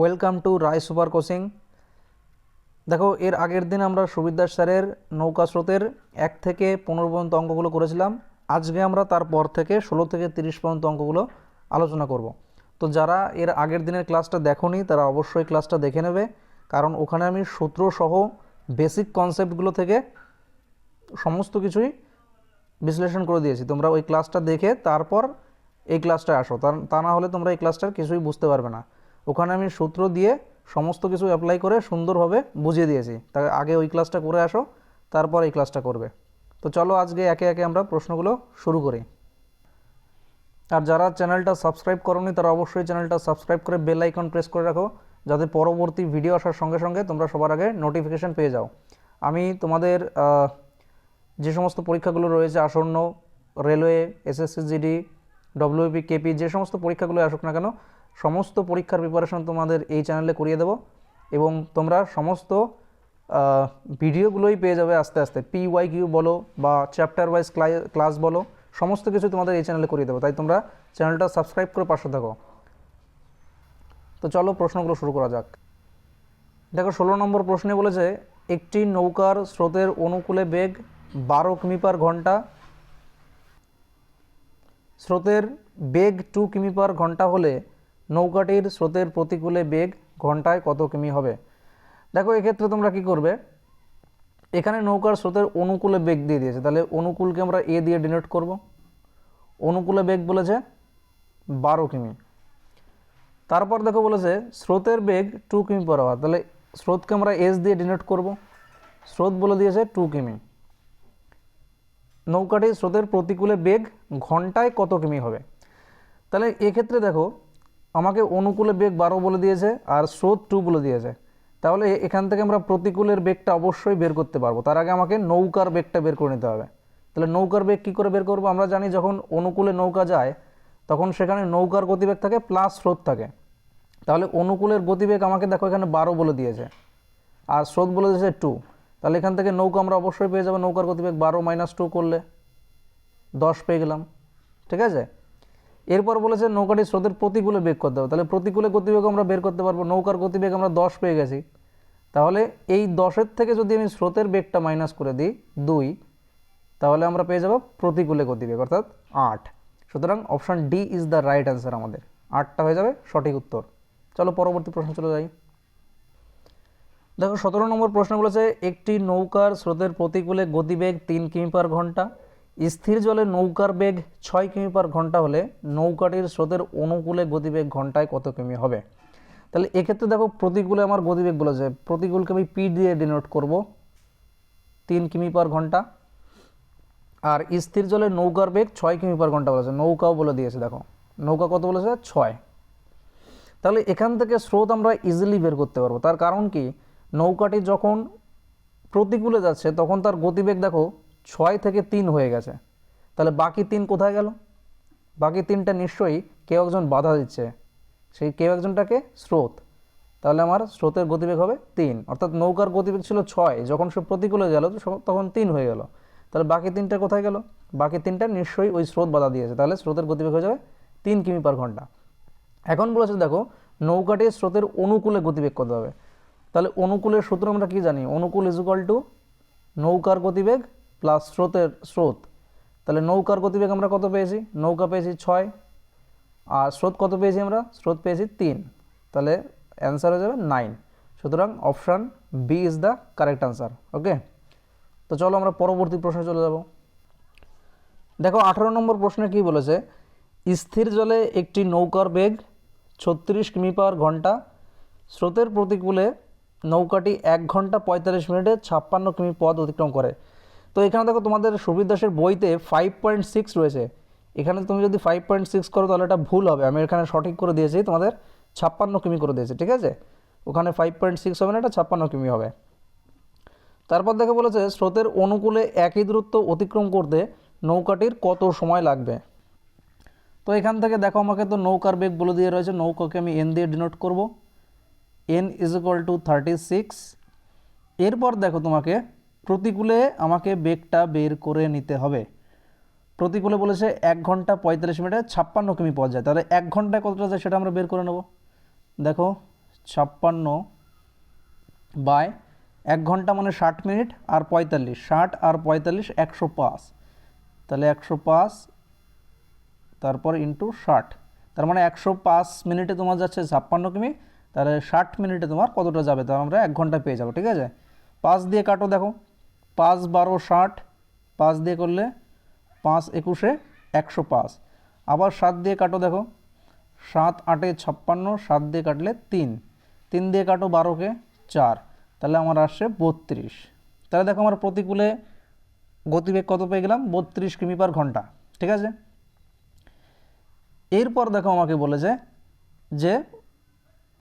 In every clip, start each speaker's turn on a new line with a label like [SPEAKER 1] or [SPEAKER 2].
[SPEAKER 1] Welcome to Roy super coaching. দেখো, এর আগের দিন আমরা সুবিদ্যাস স্যারের নৌকা স্রোতের এক থেকে পনেরো পর্যন্ত অঙ্কগুলো করেছিলাম। আজকে আমরা তারপর থেকে ষোলো থেকে তিরিশ পর্যন্ত অঙ্কগুলো আলোচনা করব। তো যারা এর আগের দিনের ক্লাসটা দেখোনি, তারা অবশ্যই ক্লাসটা দেখে নেবে। কারণ ওখানে আমি সূত্র সহ বেসিক কনসেপ্টগুলো থেকে সমস্ত কিছুই বিশ্লেষণ করে দিয়েছি। তোমরা ওই ক্লাসটা দেখে তারপর এই ক্লাসটা আসো। তা না হলে তোমরা এই ক্লাসটার কিছুই বুঝতে পারবে না। ওখানে আমি সূত্র দিয়ে সমস্ত কিছু অ্যাপ্লাই করে সুন্দরভাবে বুঝিয়ে দিয়েছি। তাই আগে ওই ক্লাসটা করে আসো, তারপর এই ক্লাসটা করবে। তো চলো আজকে একে একে আমরা প্রশ্নগুলো শুরু করি। আর যারা চ্যানেলটা সাবস্ক্রাইব করোনি, তারা অবশ্যই চ্যানেলটা সাবস্ক্রাইব করে বেল আইকন প্রেস করে রাখো, যাতে পরবর্তী ভিডিও আসার সঙ্গে সঙ্গে তোমরা সবার আগে নোটিফিকেশান পেয়ে যাও। আমি তোমাদের যে সমস্ত পরীক্ষাগুলো রয়েছে, আসন্ন, railway SSC GD WP KP যে সমস্ত পরীক্ষাগুলো আসুক না কেন সমস্ত পরীক্ষার প্রিপারেশন তোমাদের এই চ্যানেলে করিয়ে দেবো এবং তোমরা সমস্ত ভিডিওগুলোই পেয়ে যাবে আস্তে আস্তে। পি ওয়াই কিউ বলো বা চ্যাপ্টার ওয়াইজ ক্লাস বলো, সমস্ত কিছু তোমাদের এই চ্যানেলে করিয়ে দেবো। তাই তোমরা চ্যানেলটা সাবস্ক্রাইব করে পাশে থাকো। তো চলো প্রশ্নগুলো শুরু করা যাক। দেখো, ষোলো নম্বর প্রশ্নে বলেছে, একটি নৌকার স্রোতের অনুকূলে বেগ বারো কিমি পার ঘণ্টা স্রোতের বেগ টু কিমি পার ঘণ্টা হলে নৌকাটির স্রোতের প্রতিকূলে বেগ ঘন্টায় কত কিমি হবে? দেখো, এক্ষেত্রে তোমরা কি করবে? এখানে নৌকার স্রোতের অনুকূলে বেগ দিয়ে দিয়েছে। তাহলে অনুকূলকে আমরা এ দিয়ে ডিনোট করব। অনুকূলে বেগ বলেছে বারো কিমি। তারপর দেখো বলেছে স্রোতের বেগ টু কিমি পার আওয়ার তাহলে স্রোতকে আমরা এস দিয়ে ডিনোট করব। স্রোত বলে দিয়েছে টু কিমি। নৌকাটির স্রোতের প্রতিকূলে বেগ ঘন্টায় কত কিমি হবে? তাহলে এক্ষেত্রে দেখো আমাকে অনুকূলে বেগ বারো বলে দিয়েছে আর স্রোত টু বলে দিয়েছে। তাহলে এখান থেকে আমরা প্রতিকূলের বেগটা অবশ্যই বের করতে পারব। তার আগে আমাকে নৌকার বেগটা বের করে নিতে হবে। তাহলে নৌকার বেগ কী করে বের করব? আমরা জানি যখন অনুকূলে নৌকা যায়, তখন সেখানে নৌকার গতিবেগ থাকে প্লাস স্রোত থাকে। তাহলে অনুকূলের গতিবেগ আমাকে দেখো এখানে বারো বলে দিয়েছে আর স্রোত বলে দিয়েছে টু। তাহলে এখান থেকে নৌকা আমরা অবশ্যই পেয়ে যাব। নৌকার গতিবেগ বারো মাইনাস টু করলে দশ পেয়ে গেলাম। ঠিক আছে? এরপর বলেছে নৌকাটি স্রোতের প্রতিকূলে বেগ করতে হবে। তাহলে প্রতিকূলে গতিবেগ আমরা বের করতে পারব, নৌকার গতিবেগ আমরা দশ পেয়ে গেছি। তাহলে এই দশের থেকে যদি আমি স্রোতের বেগটা মাইনাস করে দিই দুই, তাহলে আমরা পেয়ে যাব প্রতিকূলে গতিবেগ, অর্থাৎ আট। সুতরাং option D is the right answer আমাদের। আটটা হয়ে যাবে সঠিক উত্তর। চলো পরবর্তী প্রশ্ন চলে যাই। দেখো, সতেরো নম্বর প্রশ্ন বলেছে, একটি নৌকার স্রোতের প্রতিকূলে গতিবেগ তিন কিমি পার ঘণ্টা। স্থির জলে নৌকার বেগ ছয় কিমি পার ঘণ্টা হলে নৌকাটির স্রোতের অনুকূলে গতিবেগ ঘন্টায় কত কিমি হবে? তাহলে এক্ষেত্রে দেখো প্রতিকূলে আমার গতিবেগ বলেছে প্রতিকূলকে আমি পি দিয়ে ডিনোট করব তিন কিমি পার ঘণ্টা। আর স্থির জলে নৌকার বেগ ছয় কিমি পার ঘণ্টা বলেছে নৌকাও বলে দিয়েছে দেখো। নৌকা কত বলেছে ছয়। তাহলে এখান থেকে স্রোত আমরা ইজিলি বের করতে পারব। তার কারণ কি? নৌকাটি যখন প্রতিকূলে যাচ্ছে, তখন তার গতিবেগ দেখো ছয় থেকে তিন হয়ে গেছে। তাহলে বাকি তিন কোথায় গেল? বাকি তিনটা নিশ্চয়ই কেউ একজন বাধা দিচ্ছে। সেই কেউ একজনটাকে স্রোত। তাহলে আমার স্রোতের গতিবেগ হবে তিন। অর্থাৎ নৌকার গতিবেগ ছিল ছয়। যখন সে প্রতিকূলে গেল তখন তিন হয়ে গেল। তাহলে বাকি তিনটা কোথায় গেল? বাকি তিনটা নিশ্চয়ই ওই স্রোত বাধা দিয়েছে। তাহলে স্রোতের গতিবেগ হয়ে যাবে তিন কিমি পার ঘণ্টা। এখন বলেছে, দেখো, নৌকাটি স্রোতের অনুকূলে গতিবেগ করতে হবে। তাহলে অনুকূলের সূত্র আমরা কী জানি? অনুকূল ইজ ইকুয়াল টু নৌকার গতিবেগ প্লাস স্রোতের স্রোত। তাহলে নৌকার গতিবেগ আমরা কত পেয়েছি? নৌকা পেয়েছি ছয়, আর স্রোত কত পেয়েছি আমরা? স্রোত পেয়েছি তিন। তাহলে অ্যান্সার হয়ে যাবে নাইন সুতরাং option B is the correct answer okay তো চলো আমরা পরবর্তী প্রশ্নে চলে যাব। দেখো, আঠারো নম্বর প্রশ্নে কি বলেছে? স্থির জলে একটি নৌকার বেগ ছত্রিশ কিমি পার ঘণ্টা, স্রোতের প্রতিকূলে নৌকাটি এক ঘণ্টা পঁয়তাল্লিশ মিনিটে ছাপ্পান্ন কিমি পথ অতিক্রম করে। তো এখানে দেখো তোমাদের সুবিদাসের বইতে ফাইভ পয়েন্ট সিক্স রয়েছে। এখানে তুমি যদি ফাইভ পয়েন্ট সিক্স করো তাহলে এটা ভুল হবে। আমি এখানে সঠিক করে দিয়েছি, তোমাদের ছাপ্পান্ন কিমি করে দিয়েছি, ঠিক আছে? ওখানে ফাইভ পয়েন্ট সিক্স হবে না, এটা ছাপ্পান্ন কিমি হবে। তারপর দেখে বলেছে, স্রোতের অনুকূলে একই দূরত্ব অতিক্রম করতে নৌকাটির কত সময় লাগবে? তো এখান থেকে দেখো আমাকে তো নৌকার বেগ বলে দিয়ে রয়েছে, নৌকাকে আমি এন দিয়ে ডিনোট করব। N is equal to thirty six এরপর দেখো তোমাকে প্রতিকূলে আমাকে বেগটা বের করে নিতে হবে। প্রতিকূলে বলেছে এক ঘণ্টা পঁয়তাল্লিশ মিনিটে ছাপ্পান্ন কিমি পাওয়া যায়। তাহলে এক ঘন্টায় কতটা যায় সেটা আমরা বের করে নেব। দেখো, ছাপ্পান্ন বাই এক ঘণ্টা মানে ষাট মিনিট আর পঁয়তাল্লিশ। ষাট আর পঁয়তাল্লিশ একশো পাঁচ। তাহলে একশো পাঁচ তারপর ইন্টু ষাট। তার মানে একশো পাঁচ মিনিটে তোমার যাচ্ছে ছাপ্পান্ন কিমি। তাহলে ষাট মিনিটে তোমার কতটা যাবে? তাহলে আমরা এক ঘণ্টা পেয়ে যাব, ঠিক আছে? পাঁচ দিয়ে কাটো, দেখো। পাঁচ বারো ষাট, পাঁচ দিয়ে করলে পাঁচ একুশে একশো পাঁচ। আবার সাত দিয়ে কাটো দেখো, সাত আটে ছাপ্পান্ন, সাত দিয়ে কাটলে তিন। তিন দিয়ে কাটো বারোকে চার, তাহলে আমার আসছে বত্রিশ। তাহলে দেখো আমার প্রতিকূলে গতিবেগ কত পেয়ে গেলাম? বত্রিশ কিমি পার ঘণ্টা, ঠিক আছে? এরপর দেখো আমাকে বলেছে যে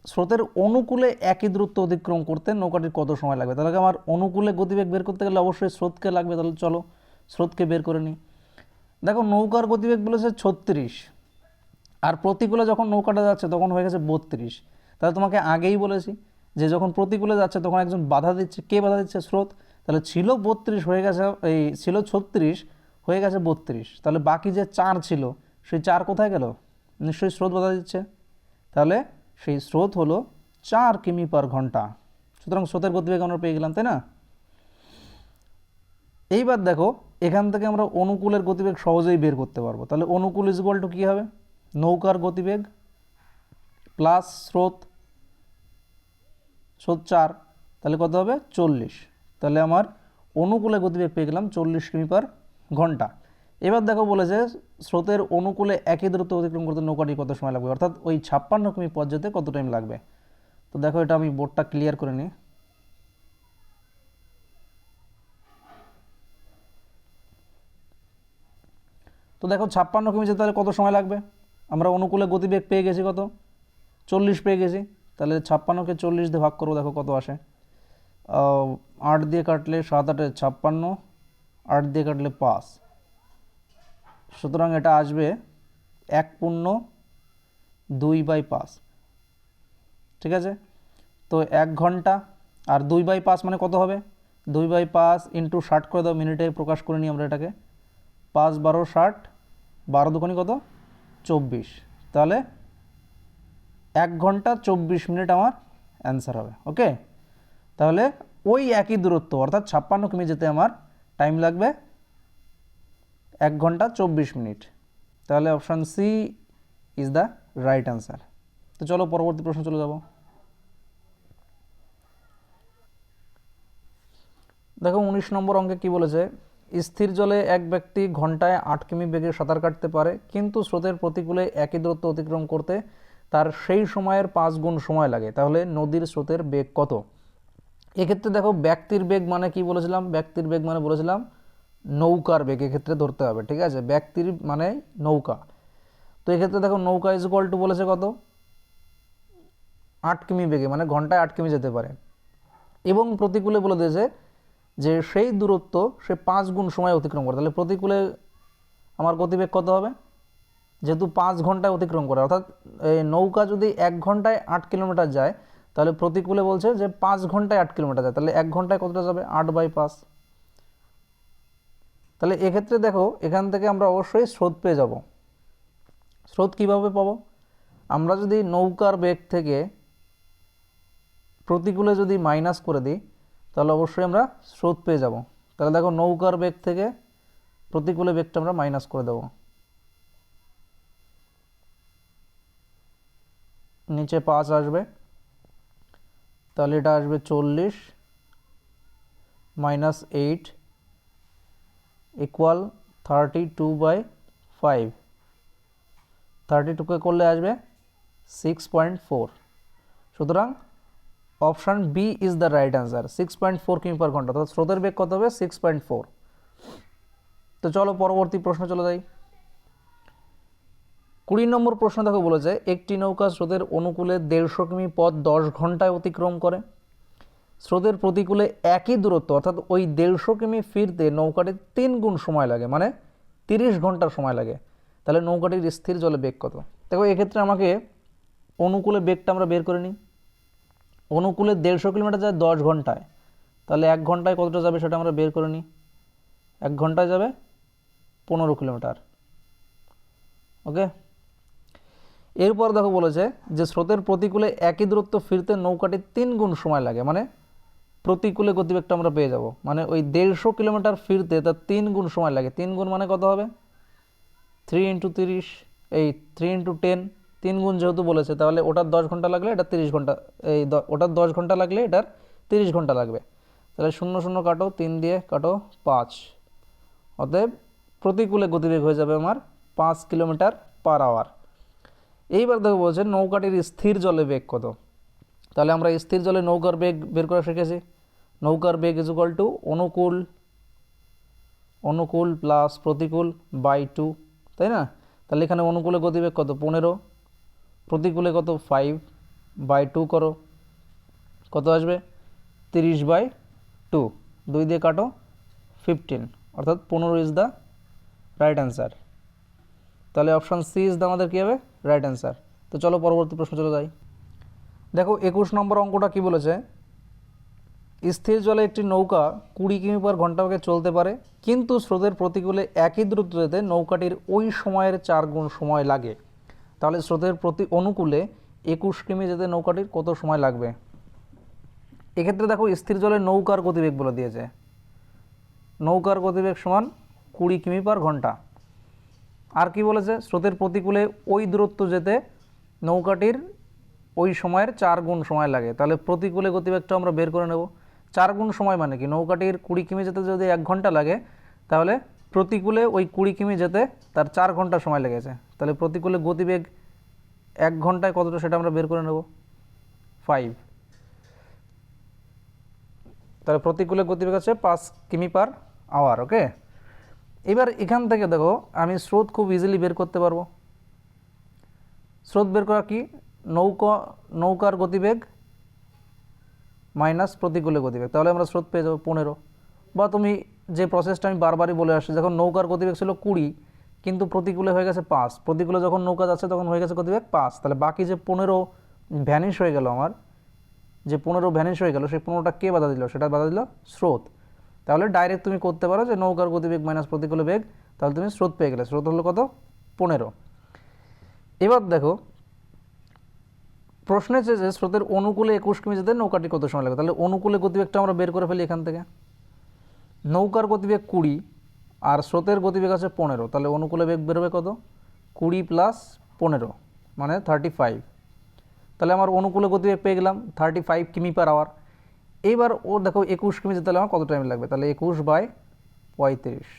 [SPEAKER 1] স্রোতের অনুকূলে একই দূরত্ব অতিক্রম করতে নৌকাটির কত সময় লাগবে? তাহলে আমার অনুকূলে গতিবেগ বের করতে গেলে অবশ্যই স্রোতকে লাগবে? তাহলে চলো, স্রোতকে বের করে নিই। দেখো, নৌকার গতিবেগ বলেছে ছত্রিশ। আর প্রতিকূলে যখন নৌকাটা যাচ্ছে তখন হয়ে গেছে বত্রিশ। তাহলে তোমাকে আগেই বলেছি যে যখন প্রতিকূলে যাচ্ছে তখন একজন বাধা দিচ্ছে। কে বাধা দিচ্ছে? স্রোত। তাহলে ছিল বত্রিশ, হয়ে গেছে, এই ছিল ছত্রিশ, হয়ে গেছে বত্রিশ। তাহলে বাকি যে চার ছিল, সেই চার কোথায় গেল? নিশ্চয়ই স্রোত বাধা দিচ্ছে। তাহলে সেই স্রোত হলো চার কিমি পার ঘণ্টা। সুতরাং স্রোতের গতিবেগ আমরা পেয়ে গেলাম, তাই না? এইবার দেখো, এখান থেকে আমরা অনুকূলের গতিবেগ সহজেই বের করতে পারব। তাহলে অনুকূল ইজ ইকুয়াল টু কী হবে? নৌকার গতিবেগ প্লাস স্রোত স্রোত চার, তাহলে কত হবে? চল্লিশ। তাহলে আমার অনুকূলে গতিবেগ পেয়ে গেলাম চল্লিশ কিমি পার ঘণ্টা। এবার দেখো বলেছে স্রোতের অনুকূলে একই দূরত্ব অতিক্রম করতে নৌকাটি কত সময় লাগবে? অর্থাৎ ওই ছাপ্পান্ন কিমি পথ যেতে কত টাইম লাগবে? তো দেখো এটা আমি বোর্ডটা ক্লিয়ার করে নিই। তো দেখো ছাপ্পান্ন কিমি যেতে তাহলে কত সময় লাগবে? আমরা অনুকূলে গতিবেগ পেয়ে গেছি কত? চল্লিশ পেয়ে গেছি। তাহলে ছাপ্পান্নকে চল্লিশ দিয়ে ভাগ করব, দেখো কত আসে। আট দিয়ে কাটলে সাত আটে ছাপ্পান্ন, আট দিয়ে কাটলে পাঁচ। সুতরাং এটা আসবে এক পূর্ণ দুই বাই পাঁচ। ঠিক আছে? তো এক ঘণ্টা আর দুই বাই পাঁচ মানে কত হবে? দুই বাই পাঁচ ইন্টু ষাট করে দাও, মিনিটে প্রকাশ করে নিই আমরা এটাকে। পাঁচ বারো ষাট, বারো দুখানি কত? চব্বিশ। তাহলে এক ঘণ্টা চব্বিশ মিনিট আমার অ্যান্সার হবে, ওকে? তাহলে ওই একই দূরত্ব, অর্থাৎ ছাপ্পান্ন কিমি যেতে আমার টাইম লাগবে এক ঘণ্টা চব্বিশ মিনিট। তাহলে option C is the right answer তো চলো পরবর্তী প্রশ্ন চলে যাব। দেখো উনিশ নম্বর অঙ্কে কি বলেছে, স্থির জলে এক ব্যক্তি ঘন্টায় আট কিমি বেগে সাঁতার কাটতে পারে, কিন্তু স্রোতের প্রতিকূলে একই দূরত্ব অতিক্রম করতে তার সেই সময়ের পাঁচ গুণ সময় লাগে। তাহলে নদীর স্রোতের বেগ কত? এক্ষেত্রে দেখো ব্যক্তির বেগ মানে কি বলেছিলাম? ব্যক্তির বেগ মানে বলেছিলাম নৌকার বেগ এক্ষেত্রে ধরতে হবে, ঠিক আছে? ব্যক্তির মানে নৌকা। তো এক্ষেত্রে দেখো নৌকা ইজ ইকুয়াল টু বলেছে কত? আট কিমি বেগে মানে ঘন্টায় আট কিমি যেতে পারে। এবং প্রতিকূলে বলে দিয়েছে যে সেই দূরত্ব সে পাঁচ গুণ সময় অতিক্রম করে। তাহলে প্রতিকূলে আমার গতিবেগ কত হবে? যেহেতু পাঁচ ঘন্টায় অতিক্রম করে, অর্থাৎ এই নৌকা যদি এক ঘন্টায় আট কিলোমিটার যায়, তাহলে প্রতিকূলে বলছে যে পাঁচ ঘন্টায় আট কিলোমিটার যায়। তাহলে এক ঘন্টায় কতটা যাবে? আট বাই পাঁচ। তাহলে এক্ষেত্রে দেখো, এখান থেকে আমরা অবশ্যই স্রোত পেয়ে যাব। স্রোত কীভাবে পাবো? আমরা যদি নৌকার বেগ থেকে প্রতিকূলে যদি মাইনাস করে দিই, তাহলে অবশ্যই আমরা স্রোত পেয়ে যাব। তাহলে দেখো, নৌকার বেগ থেকে প্রতিকূলে বেগটা আমরা মাইনাস করে দেবো। নিচে পাঁচ আসবে। তাহলে এটা আসবে চল্লিশ minus eight equal thirty two by five thirty টুকে করলে আসবে সিক্স পয়েন্ট ফোর সুতরাং option B is the right answer six point four কিমি পার ঘণ্টা, অর্থাৎ স্রোতের বেগ কত হবে? সিক্স পয়েন্ট ফোর তো চলো পরবর্তী প্রশ্ন চলে যাই। কুড়ি নম্বর প্রশ্ন দেখো বলেছে, একটি নৌকা স্রোতের অনুকূলে দেড়শো কিমি পথ দশ ঘন্টায় অতিক্রম করে। স্রোতের প্রতিকূলে একই দূরত্ব, অর্থাৎ ওই দেড়শো কিমি ফিরতে নৌকাটির তিন গুণ সময় লাগে মানে তিরিশ ঘণ্টার সময় লাগে। তাহলে নৌকাটির স্থির জলে বেগ কত? দেখো, এক্ষেত্রে আমাকে অনুকূলে বেগটা আমরা বের করে নিই। অনুকূলে দেড়শো কিলোমিটার যায় দশ ঘন্টায়। তাহলে এক ঘন্টায় কতটা যাবে সেটা আমরা বের করে নিই। এক ঘন্টায় যাবে পনেরো কিলোমিটার। ওকে? এরপর দেখো বলেছে যে, স্রোতের প্রতিকূলে একই দূরত্ব ফিরতে নৌকাটি তিন গুণ সময় লাগে মানে প্রতিকূলে গতিবেগটা আমরা পেয়ে যাব। মানে ওই দেড়শো কিলোমিটার ফিরতে তার তিন গুণ সময় লাগে। তিন গুণ মানে কত হবে? থ্রি ইন্টু তিরিশ, এই থ্রি ইন্টু টেন তিন গুণ যেহেতু বলেছে, তাহলে ওটার দশ ঘণ্টা লাগলে এটা তিরিশ ঘণ্টা, এই ওটার দশ ঘণ্টা লাগলে এটার তিরিশ ঘণ্টা লাগবে। তাহলে শূন্য শূন্য কাটো, তিন দিয়ে কাটো পাঁচ। অতএব প্রতিকূলে গতিবেগ হয়ে যাবে আমার পাঁচ কিলোমিটার পার আওয়ার এইবার দেখো বলছে, নৌকাটির স্থির জলে বেগ কত? তাহলে আমরা স্থির জলে নৌকার বেগ বের করা শিখেছি। নৌকার বেগ ইজ ইকুয়াল টু অনুকূল অনুকূল প্লাস প্রতিকূল বাই টু তাই না? তাহলে এখানে অনুকূলে গতিবেগ কত? পনেরো। প্রতিকূলে কত? ফাইভ বাই টু করো। কত আসবে? তিরিশ বাই টু দুই দিয়ে কাটো ফিফটিন অর্থাৎ পনেরো ইজ দ্য রাইট অ্যান্সার তাহলে অপশান সি ইজ দ্য আমাদের কী হবে? রাইট অ্যান্সার তো চলো পরবর্তী প্রশ্ন চলে যাই। দেখো, একুশ নম্বর অঙ্কটা কি বলেছে? স্থির জলে একটি নৌকা কুড়ি কিমি পার ঘণ্টা চলতে পারে, কিন্তু স্রোতের প্রতিকূলে একই দ্রুত যেতে নৌকাটির ওই সময়ের চার গুণ সময় লাগে। তাহলে স্রোতের প্রতি অনুকূলে একুশ কিমি যেতে নৌকাটির কত সময় লাগবে? এক্ষেত্রে দেখো, স্থির জলে নৌকার গতিবেগ বলে দিয়েছে। নৌকার গতিবেগ সমান কুড়ি কিমি পার ঘণ্টা। আর কি বলেছে? স্রোতের প্রতিকূলে ওই দূরত্ব যেতে নৌকাটির ওই সময়ের চার গুণ সময় লাগে। তাহলে প্রতিকূলে গতিবেগটা আমরা বের করে নেব। চার গুণ সময় মানে কি? নৌকাটির কুড়ি কিমি যেতে যদি এক ঘণ্টা লাগে, তাহলে প্রতিকূলে ওই কুড়ি কিমি যেতে তার চার ঘণ্টা সময় লেগেছে। তাহলে প্রতিকূলে গতিবেগ এক ঘন্টায় কতটা সেটা আমরা বের করে নেব? ফাইভ। তাহলে প্রতিকূলে গতিবেগ আছে পাঁচ কিমি পার আওয়ার, ওকে? এবার এখান থেকে দেখো, আমি স্রোত খুব ইজিলি বের করতে পারব। স্রোত বের করা কি? নৌকা, নৌকার গতিবেগ মাইনাস প্রতিকূলে গতিবেগ। তাহলে আমরা স্রোত পেয়ে যাব পনেরো। বা তুমি যে প্রসেসটা আমি বারবারই বলে আসছি, যখন নৌকার গতিবেগ ছিল কুড়ি, কিন্তু প্রতিকূলে হয়ে গেছে পাঁচ। প্রতিকূলে যখন নৌকা যাচ্ছে, তখন হয়ে গেছে গতিবেগ পাঁচ। তাহলে বাকি যে পনেরো ভ্যানিশ হয়ে গেল আমার, যে পনেরো ভ্যানিশ হয়ে গেল, সেই পনেরোটা কে বাধা দিল? সেটা বাধা দিল স্রোত। তাহলে ডাইরেক্ট তুমি করতে পারো যে নৌকার গতিবেগ মাইনাস প্রতিকূল বেগ, তাহলে তুমি স্রোত পেয়ে গেলে। স্রোত হলো কত? পনেরো। এবার দেখো প্রশ্নে চেয়ে যে স্রোতের অনুকূলে একুশ কিমি যেতে নৌকাটি কত সময় লাগে? তাহলে অনুকূলে গতিবেগটা আমরা বের করে ফেলি এখান থেকে। নৌকার গতিবেগ কুড়ি আর স্রোতের গতিবেগ আছে পনেরো। তাহলে অনুকূলে বেগ বেরোবে কত? কুড়ি প্লাস পনেরো মানে থার্টি ফাইভ তাহলে আমার অনুকূলে গতিবেগ পেয়ে গেলাম থার্টি ফাইভ কিমি পার আওয়ার এইবার ও দেখো একুশ কিমি যেতে আমার কত টাইম লাগবে? তাহলে একুশ বাই পঁয়ত্রিশ।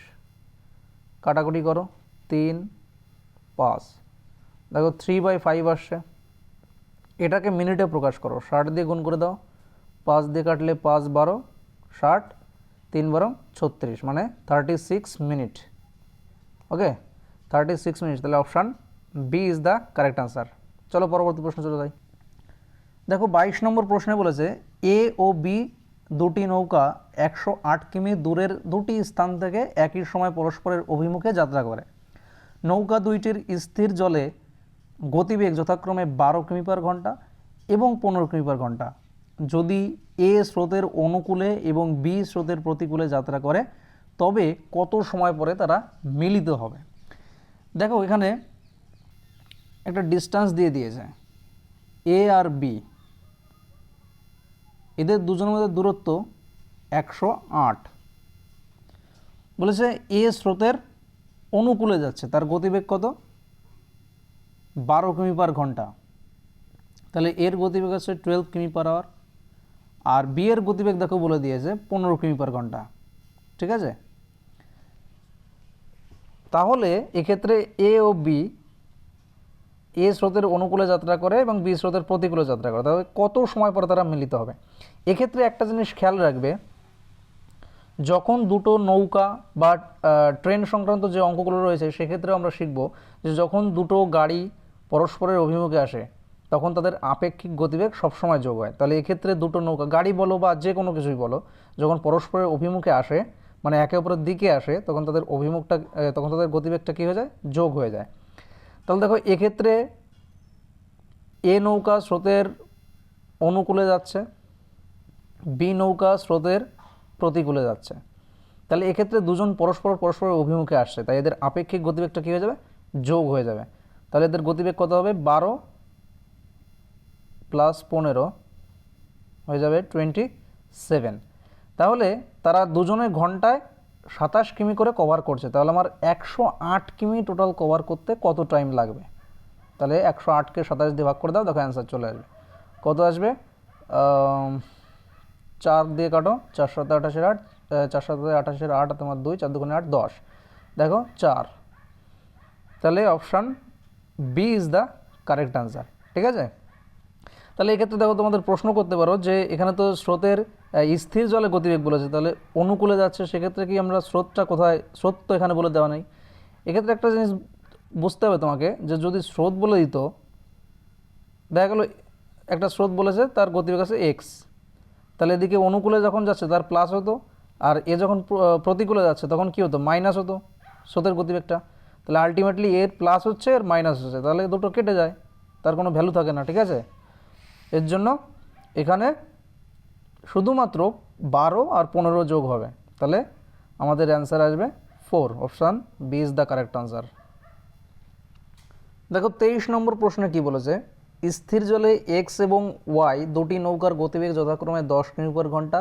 [SPEAKER 1] কাটাকুটি করো। তিন, পাঁচ। দেখো থ্রি বাই ফাইভ আসছে। এটাকে মিনিটে প্রকাশ করো। ষাট দিয়ে গুণ করে দাও। পাঁচ দিয়ে কাটলে পাঁচ বারো, ষাট, তিন বারো, ছত্রিশ মানে thirty six minute okay? Thirty six minute তাহলে option B is the correct answer চলো পরবর্তী প্রশ্ন চলে যাই। দেখো, বাইশ নম্বর প্রশ্নে বলেছে এ ও বি দুটি নৌকা একশো আট কিমি দূরের দুটি স্থান থেকে একই সময় পরস্পরের অভিমুখে যাত্রা করে। নৌকা দুইটির স্থির জলে গতিবেগ যথাক্রমে বারো কিমি পার ঘণ্টা এবং পনেরো কিমি পার ঘণ্টা। যদি এ স্রোতের অনুকূলে এবং বি স্রোতের প্রতিকূলে যাত্রা করে, তবে কত সময় পরে তারা মিলিত হবে? দেখো, এখানে একটা ডিস্টেন্স দিয়ে দিয়েছে। এ আর বি। এদের দুজনের মধ্যে দূরত্ব একশো আট। বলেছে এ স্রোতের অনুকূলে যাচ্ছে। তার গতিবেগ কত? বারো কিমি পার ঘণ্টা। তাহলে এর গতিবেগ আছে টুয়েলভ কিমি পার আওয়ার আর বি এর গতিবেগ দেখো বলে দিয়েছে পনেরো কিমি পার ঘণ্টা, ঠিক আছে? তাহলে এক্ষেত্রে এ ও বি এ স্রোতের অনুকূলে যাত্রা করে এবং বি স্রোতের প্রতিকূলে যাত্রা করে। তাহলে কত সময় পরে তারা মিলিত হবে? এক্ষেত্রে একটা জিনিস খেয়াল রাখবে, যখন দুটো নৌকা বা ট্রেন সংক্রান্ত যে অঙ্কগুলো রয়েছে, সেক্ষেত্রেও আমরা শিখব যে যখন দুটো গাড়ি পরস্পরের অভিমুখে আসে, তখন তাদের আপেক্ষিক গতিবেগ সবসময় যোগ হয়। তাহলে এক্ষেত্রে দুটো নৌকা, গাড়ি বলো বা যে কোনো কিছুই বলো, যখন পরস্পরের অভিমুখে আসে মানে একে অপরের দিকে আসে, তখন তাদের অভিমুখটা তখন তাদের গতিবেগটা কী হয়ে যায়? যোগ হয়ে যায়। তাহলে দেখো, এক্ষেত্রে এ নৌকা স্রোতের অনুকূলে যাচ্ছে, বি নৌকা স্রোতের প্রতিকূলে যাচ্ছে। তাহলে এক্ষেত্রে দুজন পরস্পর পরস্পরের অভিমুখে আসছে, তাই এদের আপেক্ষিক গতিবেগটা কী হয়ে যাবে? যোগ হয়ে যাবে। তাহলে এদের গতিবেগ কত হবে? বারো প্লাস পনেরো হয়ে যাবে টোয়েন্টি সেভেন তাহলে তারা দুজনে ঘন্টায় সাতাশ কিমি করে কভার করছে। তাহলে আমার একশো আট কিমি টোটাল কভার করতে কত টাইম লাগবে? তাহলে একশো আটকে সাতাশ দিয়ে ভাগ করে দাও, দেখো অ্যান্সার চলে আসবে। কত আসবে? চার দিয়ে কাটো, চার সাথে আঠাশের আট চার সাথে আঠাশের আট তোমার দুই, চার দুগুণে আট দশ। দেখো, চার। তাহলে option B is the correct answer ঠিক আছে? তাহলে এক্ষেত্রে দেখো তোমাদের প্রশ্ন করতে পারো যে এখানে তো স্রোতের স্থির জলে গতিবেগ বলেছে, তাহলে অনুকূলে যাচ্ছে, সেক্ষেত্রে কি আমরা স্রোতটা কোথায়, স্রোত তো এখানে বলে দেওয়া নেই। এক্ষেত্রে একটা জিনিস বুঝতে হবে তোমাকে যে যদি স্রোত বলে দিত, দেখা গেলো একটা স্রোত বলেছে তার গতিবেগ আছে এক্স তাহলে এদিকে অনুকূলে যখন যাচ্ছে তার প্লাস হতো, আর এ যখন প্রতিকূলে যাচ্ছে তখন কী হতো? মাইনাস হতো স্রোতের গতিবেগটা। তাহলে আলটিমেটলি এর প্লাস হচ্ছে, এর মাইনাস হচ্ছে। তাহলে দুটো কেটে যায়, তার কোনো ভ্যালু থাকে না, ঠিক আছে? এর জন্য এখানে শুধুমাত্র বারো আর পনেরো যোগ হবে। তাহলে আমাদের অ্যান্সার আসবে four option B is the correct answer দেখো, তেইশ নম্বর প্রশ্নে কি বলেছে? স্থির জলে এক্স এবং ওয়াই দুটি নৌকার গতিবেগ যথাক্রমে দশ কিমি পার ঘণ্টা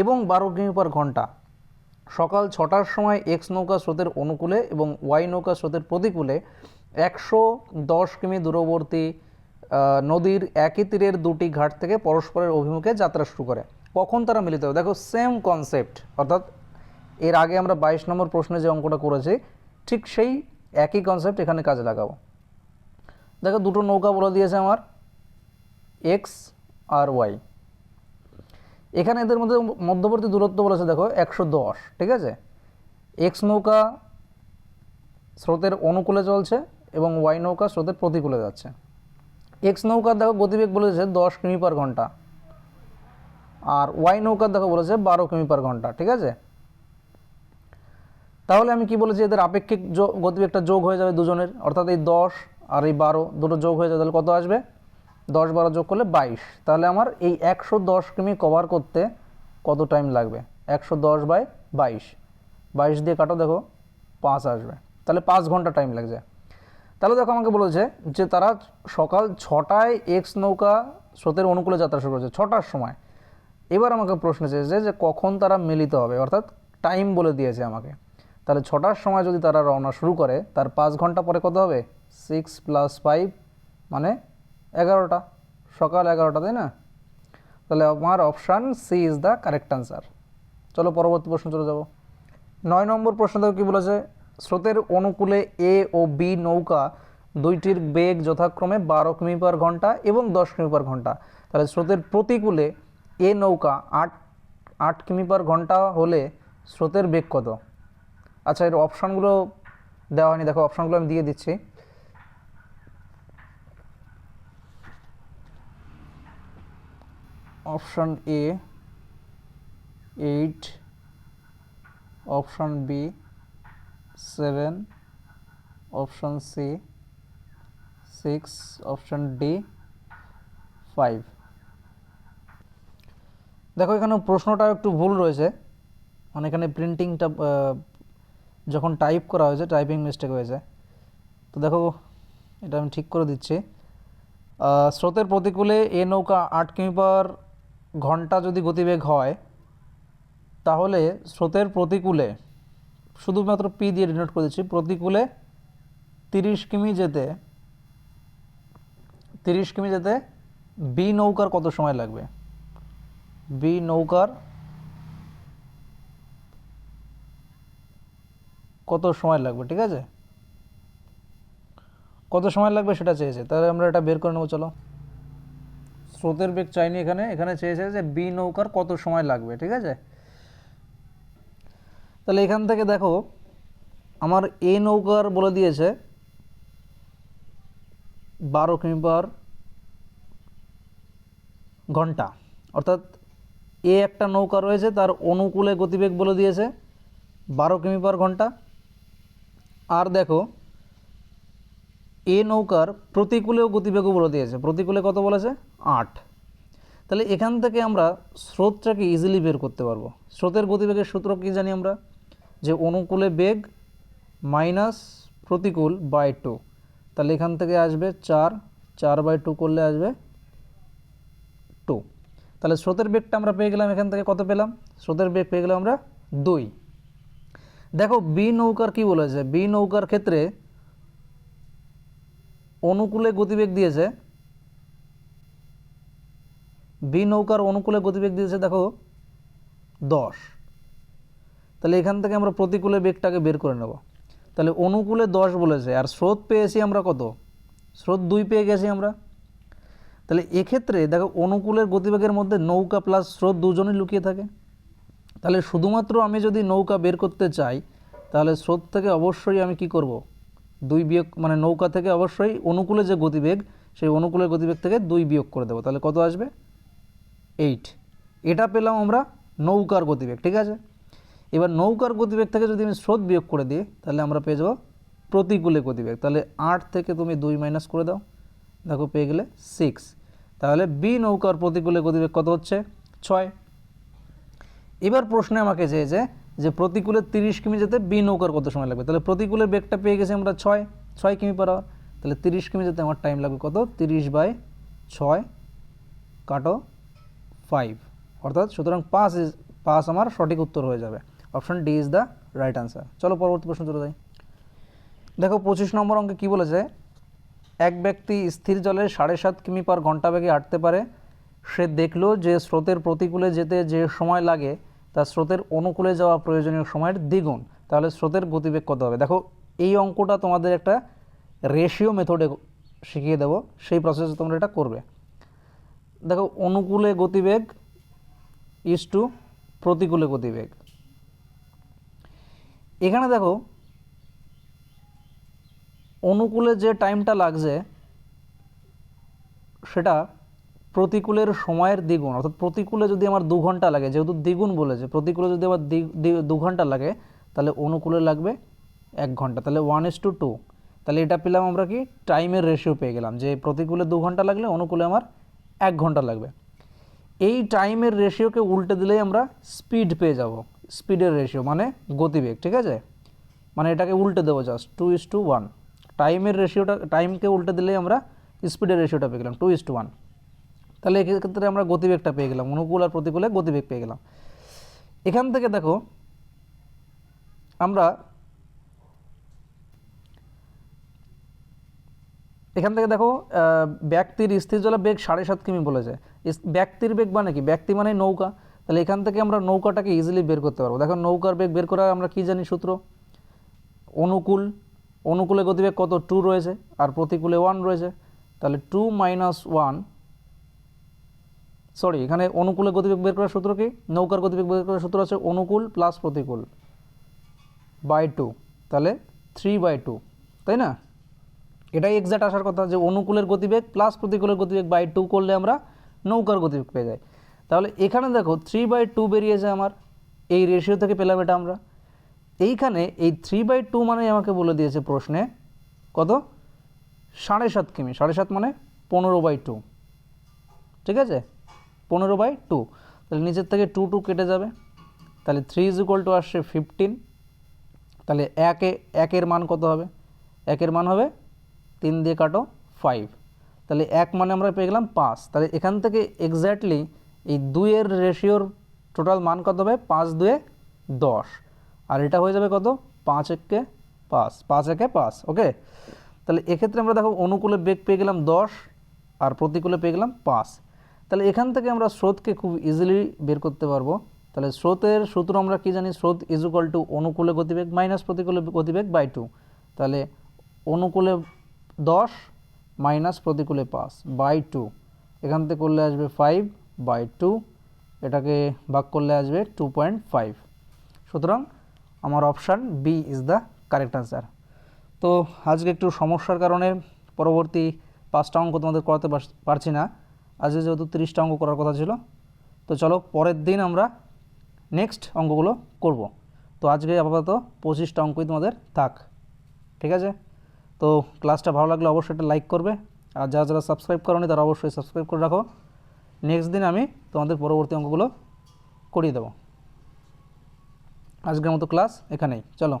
[SPEAKER 1] এবং বারো কিমি পার ঘণ্টা। সকাল ছটার সময় এক্স নৌকা স্রোতের অনুকূলে এবং ওয়াই নৌকা স্রোতের প্রতিকূলে একশো দশ কিমি দূরবর্তী নদীর একই তীরের দুটি ঘাট থেকে পরস্পরের অভিমুখে যাত্রা শুরু করে। কখন তারা মিলিত হবে? দেখো সেম কনসেপ্ট অর্থাৎ এর আগে আমরা বাইশ নম্বর প্রশ্নে যে অঙ্কটা করেছি, ঠিক সেই একই কনসেপ্ট এখানে কাজে লাগাবো। দেখো, দুটো নৌকা বলে দিয়েছে আমার এক্স আর ওয়াই এখানে এদের মধ্যে মধ্যবর্তী দূরত্ব বলেছে, দেখো, একশো দশ, ঠিক আছে? এক্স নৌকা স্রোতের অনুকূলে চলছে এবং ওয়াই নৌকা স্রোতের প্রতিকূলে যাচ্ছে। এক্স নৌকার দেখো, গতিবেগ বলেছে দশ কিমি পার ঘণ্টা। আর ওয়াই নৌকার দেখো, বলেছে বারো কিমি পার ঘণ্টা, ঠিক আছে? তাহলে আমি কি বলেছি, এদের আপেক্ষিক গতিবেগটা যোগ হয়ে যাবে দুজনের, অর্থাৎ এই দশ আর এই বারো, দুটো যোগ হয়ে যাবে, তাহলে কত আসবে? দশ বারো যোগ করলে বাইশ। তাহলে আমার এই একশো দশ কিমি কভার করতে কত টাইম লাগবে? একশো দশ বাই বাইশ। বাইশ দিয়ে কাটো, দেখো, পাঁচ আসবে। তাহলে পাঁচ ঘণ্টা টাইম লাগছে। তাহলে দেখো আমাকে বলেছে যে তারা সকাল ছটায় এক্স নৌকা স্রোতের অনুকূলে যাত্রা শুরু করেছে, ছটার সময়। এবার আমাকে প্রশ্ন চেয়েছে যে কখন তারা মিলিত হবে? অর্থাৎ টাইম বলে দিয়েছে আমাকে। তাহলে ছটার সময় যদি তারা রওনা শুরু করে, তার পাঁচ ঘণ্টা পরে কত হবে? সিক্স প্লাস ফাইভ মানে এগারোটা, সকাল এগারোটা, তাই না? তাহলে আমার option C is the correct answer চলো পরবর্তী প্রশ্ন চলে যাব। নয় নম্বর প্রশ্ন দেখো কী বলেছে? স্রোতের অনুকূলে এ ও বি নৌকা দুইটির বেগ যথাক্রমে বারো কিমি পার ঘণ্টা এবং দশ কিমি পার ঘণ্টা। তাহলে স্রোতের প্রতিকূলে এ নৌকা আট আট কিমি পার ঘণ্টা হলে স্রোতের বেগ কত? আচ্ছা এর অপশানগুলো দেওয়া হয়নি। দেখো অপশানগুলো আমি দিয়ে দিচ্ছি। Option A eight option B seven option C six option D five দেখো, এখানে প্রশ্নটা একটু ভুল রয়েছে। মানে এখানে প্রিন্টিংটা যখন টাইপ করা হয়েছে টাইপিং মিস্টেক হয়েছে। তো দেখো, এটা আমি ঠিক করে দিচ্ছি। স্রোতের প্রতিকূলে এ নৌকা আট কিমি পার ঘণ্টা যদি গতিবেগ হয়, তাহলে স্রোতের প্রতিকূলে, শুধুমাত্র পি দিয়ে ডিনোট করে দিচ্ছি, প্রতিকূলে তিরিশ কিমি যেতে, তিরিশ কিমি যেতে বি নৌকার কত সময় লাগবে? বি নৌকার কত সময় লাগবে, ঠিক আছে? কত সময় লাগবে সেটা চেয়েছে? তাহলে আমরা এটা বের করে নেব, চলো। স্রোতের বেগ চাইনি এখানে এখানে চেয়েছে যে বি নৌকার কত সময় লাগবে, ঠিক আছে? তাহলে এখান থেকে দেখো, আমার এ নৌকার বলে দিয়েছে বারো কিমি পার ঘণ্টা। অর্থাৎ এ একটা নৌকা রয়েছে, তার অনুকূলে গতিবেগ বলে দিয়েছে বারো কিমি পার ঘণ্টা। আর দেখো এ নৌকার প্রতিকূলেও গতিবেগও বলে দিয়েছে। প্রতিকূলে কত বলেছে? আট। তাহলে এখান থেকে আমরা স্রোতটাকে ইজিলি বের করতে পারব। স্রোতের গতিবেগের সূত্র কী জানি আমরা? যে অনুকূলে বেগ মাইনাস প্রতিকূল বাই টু তাহলে এখান থেকে আসবে চার। চার বাই টু করলে আসবে টু তাহলে স্রোতের বেগটা আমরা পেয়ে গেলাম এখান থেকে কত পেলাম? স্রোতের বেগ পেয়ে গেলাম আমরা দুই। দেখো বি নৌকার কি বলেছে? বি নৌকার ক্ষেত্রে অনুকূলে গতিবেগ দিয়েছে। বি নৌকার অনুকূলে গতিবেগ দিয়েছে, দেখো, দশ। তাহলে এখান থেকে আমরা প্রতিকূলে বেগটাকে বের করে নেব। তাহলে অনুকূলে দশ বলেছে, আর স্রোত পেয়েছি আমরা কত? স্রোত দুই পেয়ে গেছি আমরা। তাহলে এক্ষেত্রে দেখো, অনুকূলের গতিবেগের মধ্যে নৌকা প্লাস স্রোত দুজনই লুকিয়ে থাকে। তাহলে শুধুমাত্র আমি যদি নৌকা বের করতে চাই, তাহলে স্রোত থেকে অবশ্যই আমি কি করব? দুই বিয়োগ মানে নৌকা থেকে অবশ্যই অনুকূলে যে গতিবেগ, সেই অনুকূলের গতিবেগ থেকে দুই বিয়োগ করে দেবো। তাহলে কত আসবে? এইট। এটা পেলাম আমরা নৌকার গতিবেগ, ঠিক আছে? এবার নৌকার গতিবেগ থেকে যদি আমি স্রোত বিয়োগ করে দিই, তাহলে আমরা পেয়ে যাব প্রতিকূলে গতিবেগ। তাহলে আট থেকে তুমি দুই মাইনাস করে দাও। দেখো, পেয়ে গেলে সিক্স। তাহলে বি নৌকার প্রতিকূলে গতিবেগ কত হচ্ছে? ছয়। এবার প্রশ্নে আমাকে চেয়েছে যে প্রতিকূলে তিরিশ কিমি যেতে বি নৌকার কত সময় লাগবে? তাহলে প্রতিকূলের বেগটা পেয়ে গেছি আমরা ছয় ছয় কিমি পার আওয়ার তাহলে তিরিশ কিমি যেতে আমার টাইম লাগবে কত? তিরিশ বাই ছয় কাটো ফাইভ অর্থাৎ সুতরাং পাঁচ ইজ পাঁচ আমার সঠিক উত্তর হয়ে যাবে। Option D is the right answer চলো পরবর্তী প্রশ্ন চলে যাই। দেখো পঁচিশ নম্বর অঙ্কে কী বলেছে? এক ব্যক্তি স্থির জলে সাড়ে সাত কিমি পার ঘণ্টা বেগে হাঁটতে পারে। সে দেখল যে স্রোতের প্রতিকূলে যেতে যে সময় লাগে তা স্রোতের অনুকূলে যাওয়া প্রয়োজনীয় সময়ের দ্বিগুণ। তাহলে স্রোতের গতিবেগ কত হবে? দেখো, এই অঙ্কটা তোমাদের একটা রেশিও মেথডে শিখিয়ে দেবো। সেই প্রসেসে তোমরা এটা করবে। দেখো, অনুকূলে গতিবেগ ইস টু প্রতিকূলে গতিবেগ। এখানে দেখো, অনুকূলে যে টাইমটা লাগছে, সেটা প্রতিকূলের সময়ের দ্বিগুণ, অর্থাৎ প্রতিকূলে যদি আমার দু ঘণ্টা লাগে, যেহেতু দ্বিগুণ বলেছে, প্রতিকূলে যদি আমার দু ঘণ্টা লাগে, তাহলে অনুকূলে লাগবে এক ঘণ্টা, তাহলে ওয়ান ইস টু টু তাহলে এটা পেলাম আমরা কি টাইমের রেশিও পেয়ে গেলাম, যে প্রতিকূলে দু ঘণ্টা লাগলে অনুকূলে আমার এক ঘণ্টা লাগবে। এই টাইমের রেশিওকে উল্টে দিলেই আমরা স্পিড পেয়ে যাব স্পিডের রেশিও মানে গতিবেগ, ঠিক আছে? মানে এটাকে উল্টে দেবো just two is two one টাইমের রেশিওটা টাইমকে উল্টে দিলেই আমরা স্পিডের রেশিওটা পেয়ে গেলাম টু ইস টু ওয়ান তাহলে এক্ষেত্রে আমরা গতিবেগটা পেয়ে গেলাম, অনুকূল আর প্রতিকূলে গতিবেগ পেয়ে গেলাম। এখান থেকে দেখো, আমরা এখান থেকে দেখো ব্যক্তির স্থির জলে বেগ সাড়ে সাত কিমি বলেছে ব্যক্তির বেগ মানে কি? ব্যক্তি মানে নৌকা। তাহলে এখান থেকে আমরা নৌকাটাকে ইজিলি বের করতে পারব। দেখো, নৌকার বেগ বের করার আমরা কি জানি সূত্র? অনুকূল। অনুকূলে গতিবেগ কত? টু রয়েছে। আর প্রতিকূলে ওয়ান রয়েছে। তাহলে টু মাইনাস ওয়ান সরি এখানে অনুকূলে গতিবেগ বের করার সূত্র কি? নৌকার গতিবেগ বের করার সূত্র আছে অনুকূল প্লাস প্রতিকূল বাই টু তাহলে থ্রি বাই টু তাই না? এটাই এক্সাক্ট আসার কথা যে অনুকূলের গতিবেগ প্লাস প্রতিকূলের গতিবেগ বাই টু করলে আমরা নৌকার গতিবেগ পেয়ে যাই। তাহলে এখানে দেখো থ্রি বাই টু বেরিয়েছে আমার, এই রেশিও থেকে পেলাম এটা আমরা। এইখানে এই থ্রি বাই টু মানে আমাকে বলে দিয়েছে প্রশ্নে কত? সাড়ে সাত কিমি, সাড়ে সাত মানে পনেরো বাই টু ঠিক আছে? পনেরো বাই টু। তাহলে নিচের থেকে টু টু কেটে যাবে। তাহলে থ্রি ইজ ইকুয়াল টু আসছে ফিফটিন তাহলে একে, একের মান কত হবে? একের মান হবে তিন দিয়ে কাটো ফাইভ তাহলে এক মানে আমরা পেয়ে গেলাম পাঁচ। তাহলে এখান থেকে এক্স্যাক্টলি এই দুইয়ের রেশিওর টোটাল মান কত হবে? পাঁচ দুয়ে দশ। আর এটা হয়ে যাবে কত? পাঁচ একে পাঁচ। পাঁচ একে পাঁচ ওকে তাহলে এক্ষেত্রে আমরা দেখো, অনুকূলে বেগ পেয়ে গেলাম দশ আর প্রতিকূলে পেয়ে গেলাম পাঁচ। তাহলে এখান থেকে আমরা স্রোতকে খুব ইজিলি বের করতে পারব। তাহলে স্রোতের সূত্র আমরা কি জানি? স্রোত ইজ ইকুয়াল টু অনুকূলে গতিবেগ মাইনাস প্রতিকূলে গতিবেগ বাই টু তাহলে অনুকূলে দশ মাইনাস প্রতিকূলে পাঁচ বাই টু এখান থেকে করলে আসবে ফাইভ বাই টু এটাকে ভাগ করলে আসবে টু পয়েন্ট ফাইভ সুতরাং আমার option B is the correct answer তো আজকে একটু সমস্যার কারণে পরবর্তী পাঁচটা অঙ্ক তোমাদের করাতে পারছ- পারছি না। আজকে যেহেতু তিরিশটা অঙ্ক করার কথা ছিল, তো চলো পরের দিন আমরা নেক্সট অঙ্কগুলো করব। তো আজকে আপাতত পঁচিশটা অঙ্কই তোমাদের থাক। ঠিক আছে? তো ক্লাসটা ভালো লাগলে অবশ্যই একটা লাইক করবে, আর যারা যারা সাবস্ক্রাইব করনি তারা অবশ্যই সাবস্ক্রাইব করে রাখো। নেক্সট দিন আমি তোমাদের পরবর্তী অঙ্কগুলো করিয়ে দেবো। আজকের মতো ক্লাস এখানেই। চলো।